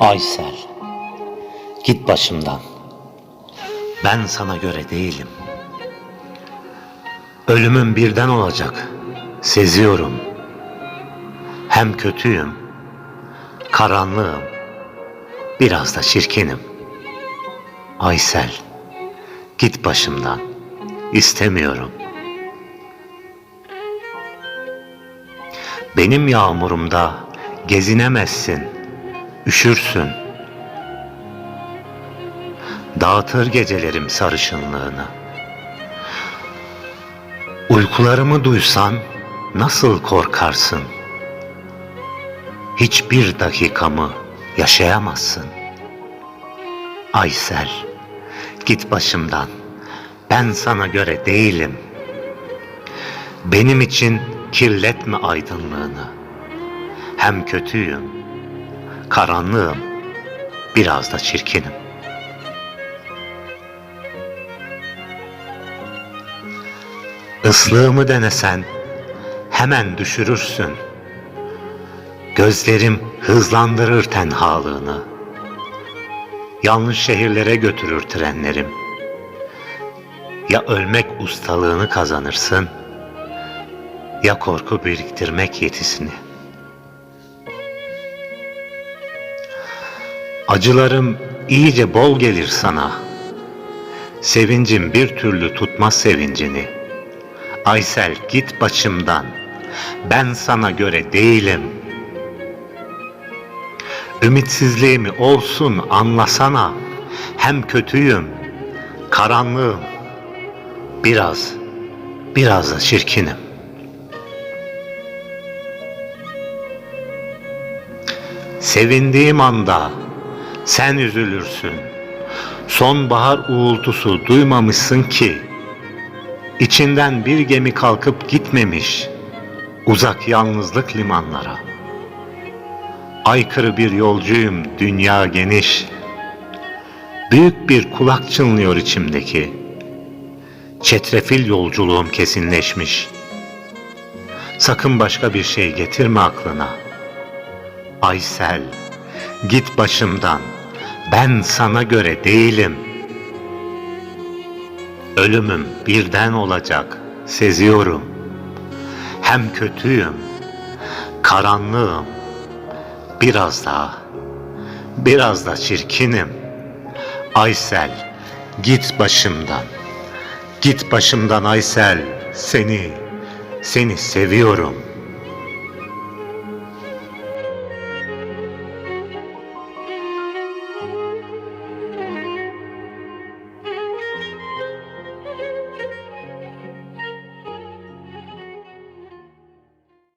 Aysel, git başımdan. Ben sana göre değilim. Ölümüm birden olacak, seziyorum. Hem kötüyüm, karanlığım, biraz da çirkinim. Aysel, git başımdan, istemiyorum. Benim yağmurumda gezinemezsin, üşürsün. Dağıtır gecelerim sarışınlığını. Uykularımı duysan nasıl korkarsın? Hiçbir dakikamı yaşayamazsın. Aysel, git başımdan. Ben sana göre değilim. Benim için kirletme aydınlığını. Hem kötüyüm, karanlığım, biraz da çirkinim. Islığımı denesen hemen düşürürsün. Gözlerim hızlandırır tenhalığını. Yanlış şehirlere götürür trenlerim. Ya ölmek ustalığını kazanırsın, ya korku biriktirmek yetisini. Acılarım iyice bol gelir sana. Sevincim bir türlü tutmaz sevincini. Aysel git başımdan. Ben sana göre değilim. Ümitsizliğimi olsun anlasana. Hem kötüyüm, karanlığım. Biraz, biraz da çirkinim. Sevindiğim anda sen üzülürsün. Sonbahar uğultusu duymamışsın ki. İçinden bir gemi kalkıp gitmemiş uzak yalnızlık limanlara. Aykırı bir yolcuyum dünya geniş. Büyük bir kulak çınlıyor içimdeki. Çetrefil yolculuğum kesinleşmiş. Sakın başka bir şey getirme aklına. Aysel, git başımdan. Ben sana göre değilim. Ölümüm birden olacak, seziyorum. Hem kötüyüm, karanlığım. Biraz daha, biraz da çirkinim. Aysel, git başımdan. Git başımdan Aysel, seni, seni seviyorum.''